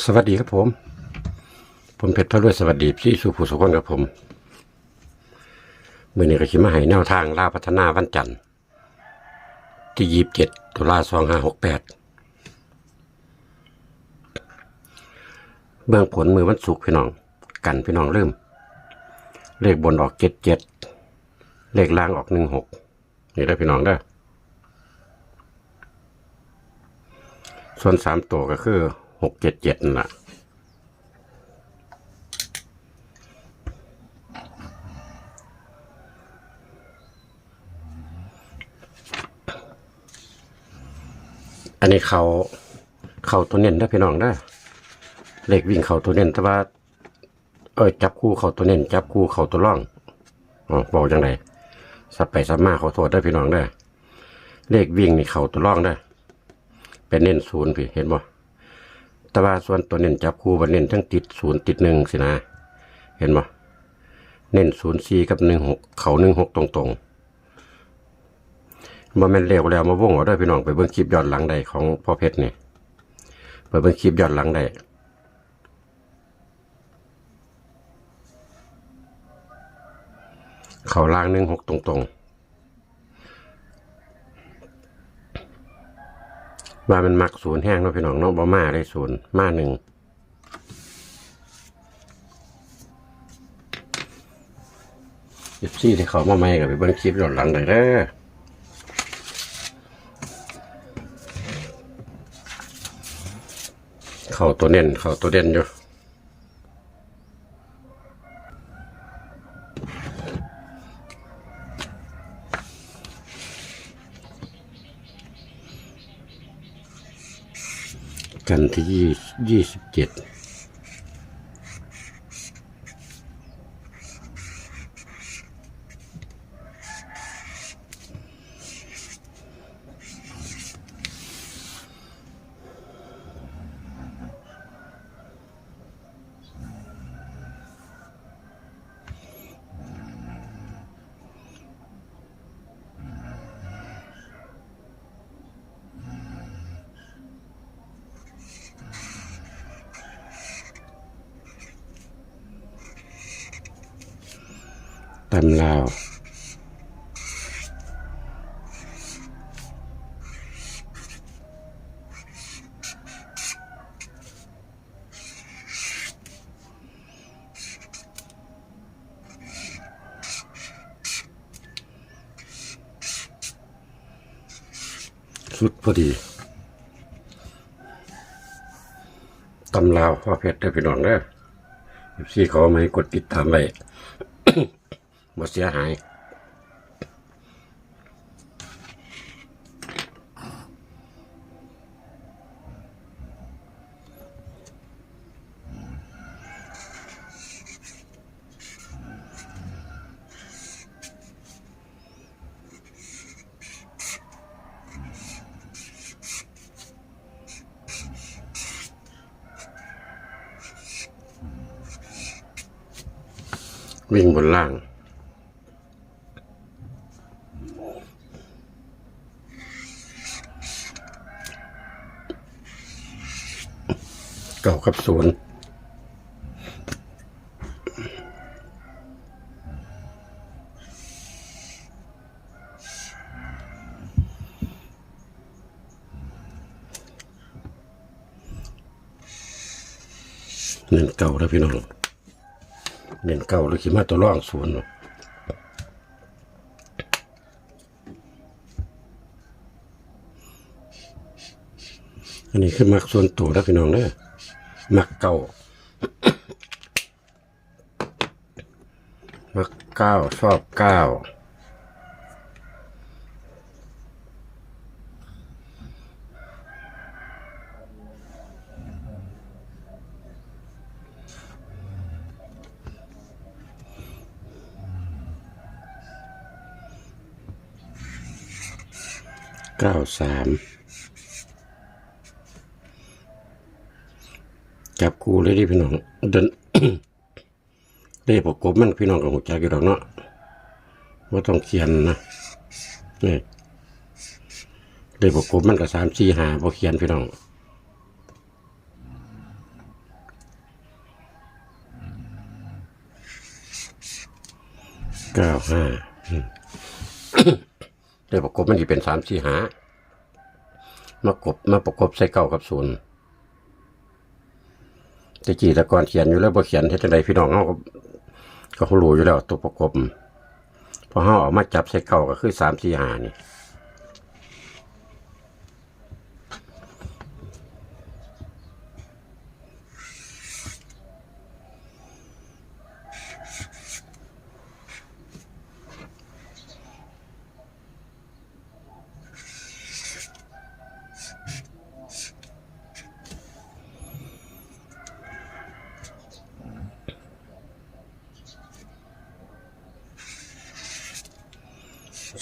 สวัสดีครับผม ผมเพชรพระรวยสวัสดีพี่สุภูสุขนครับผมมื่อนี้ก็ขิมาให้แนวทางล่าพัฒนาวันจันทร์ที่ยี่สิบเจ็ดตุลาสองห้าหกแปดเบื้องผลมือวันศุกร์พี่น้อง กันพี่น้องเริ่ม เลขบนออกเจ็ดเจ็ดเลขล่างออกหนึ่งหกนี่ได้พี่น้องได้ส่วนสามตัวก็คือ หกเจ็ดเจ็ดน่ะอันนี้เขาเขาตัวเน้นได้พี่น้องได้อเลขวิ่งเขาตัวเน้นแต่ว่า เอ้ยจับคู่เขาตัวเน้นจับคู่เขาตัวร่องอ๋อบอกจังไดสับไปสับมาเขาโทษได้พี่น้องได้เลขวิ่งนี่เขาตัวร่องได้เป็นเน้นศูนย์พี่เห็นบ่ แต่ว่าส่วนตัวเน้นจับคู่ว่าเน้นทั้งติดศูนย์ติดหนึ่งสินะ เห็นบ่เน้นศูนย์สี่กับหนึ่งหกเขาหนึ่งหกตรงๆบ่แม่นเร็วแล้วมาวงเอาได้อพี่น้องไปเบิ่งคลิปย้อนหลังใดของพ่อเพชรนี่ไปเบิ่งคลิปย้อนหลังใดเขาล่างหนึ่งหกตรงๆ ว่ามันมักศูนย์แห้งเนาะพี่น้องเนาะบ่มาได้ศูนย์มาหนึ่งเอฟซี่ที่เขามาใหม่กับไปเบิ้งคลิปย้อนหลังได้เด้อเข้าตัวเน้นเข้าตัวเด่นอยู่ กันที่ยี่ยี่สิบเจ็ด ตำลาวสุดพอดีตำลาวพ่อเพชรได้อพี่น้องเด้อพี่เขาไม่กดติดตามไว้ บ่เสียหายวิ่งบนล่าง เก่ากับศูนย์เน้นเก่าแล้วพี่น้องเน้นเก่าหรือขีมาตัวร่องศูนย์เนาะอันนี้คือมักส่วนตัวแล้วพี่น้องเด้อ มักเก่ามักเก้าชอบเก้าเก้าสาม จับคูเลยดิพี่น้องเดินเลขประกบมันพี่น้องกับหัวใจกี่ดอกเนาะว่าต้องเขียนนะนี่เลขประกบมันกับสามสี่หาพอเขียนพี่น้องเก้าห้าเลขประกบมันจะเป็นสามสี่หามากบมาประกบใส่เก้ากับศูนย์ ตะกี้แตะกอนเขียนอยู่แล้วบ่เขียนเฮ็ดจังไดพี่น้องเฮาก็ก็รู้อยู่แล้วตัวประกบพอเฮาเออกมาจับใส่เก้าก็คือสามสี่หานี่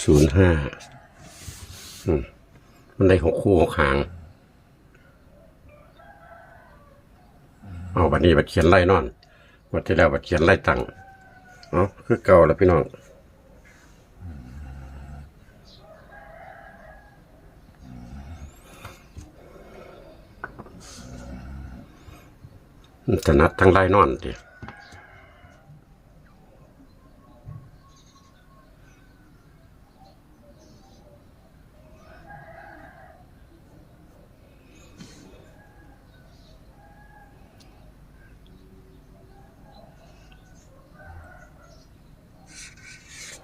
ศูนย์ห้ามันได้หกคู่หกหาง เอาบัดนี้บัดเขียนไล่นอนวัดที่แล้วบัดเขียนไล่ตังเนาะคือเก่าแล้วพี่น้องถนัดทั้งไล่นอนเดิ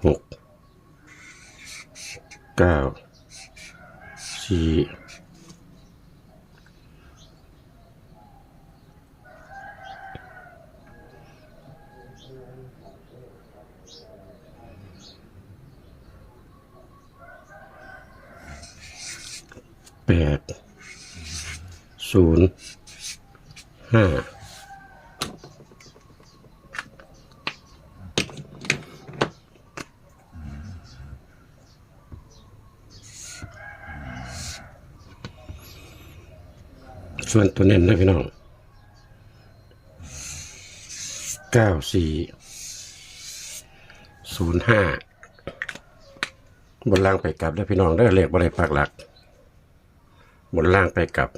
หก เก้าสี่แปดศูนย์ห้า ส่วนตัวเน้นนะพี่น้องเก้าสี่ศูนย์ห้าบนล่างไปกลับได้พี่น้องได้เลขบริปากหลัก บนล่างไปกลับ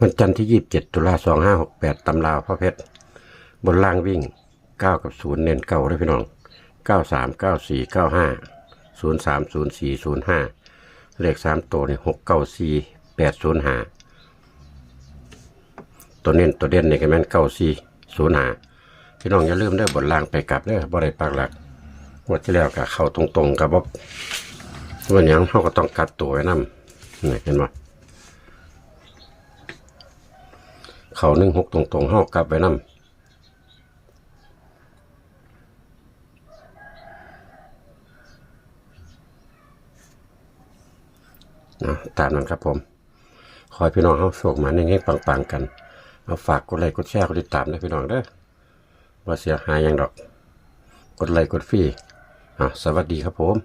วันจันทร์ที่ยี่สิบเจ็ดตุลาสองห้าหกแปดตำราพ่อเพชร บนล่างวิ่งเก้ากับศูนย์เน้นเก้าได้พี่น้อง เก้าสามเก้าสี่เก้าห้าศูนย์สามศูนย์สี่ศูนย์ห้าเลขสามตัวนี่หกเก้าสี่แปดศูนย์ห้าตัวเน้นตัวเด่นนี่ก็แม่นเก้าสี่ศูนย์ห้าพี่น้องอย่าลืมได้บทล่างไปกลับเด้อบ่ได้ปากหลักงวดที่แล้วก็เข้าตรงๆกับว่วันนี้เขาก็ต้องกัดตัวไว้นำนี่เห็นไหมเขาหนึ่งหกตรงๆเขากลับไว้นำ นะตามนั้นครับผม คอยพี่น้องเขาส่งมาในเงี้ยปังๆกัน เอาฝากกดไลค์กดแชร์กดติดตามนะพี่น้องเด้อว่าเสียหายยังดอก กดไลค์กดฟรีอะสวัสดีครับผม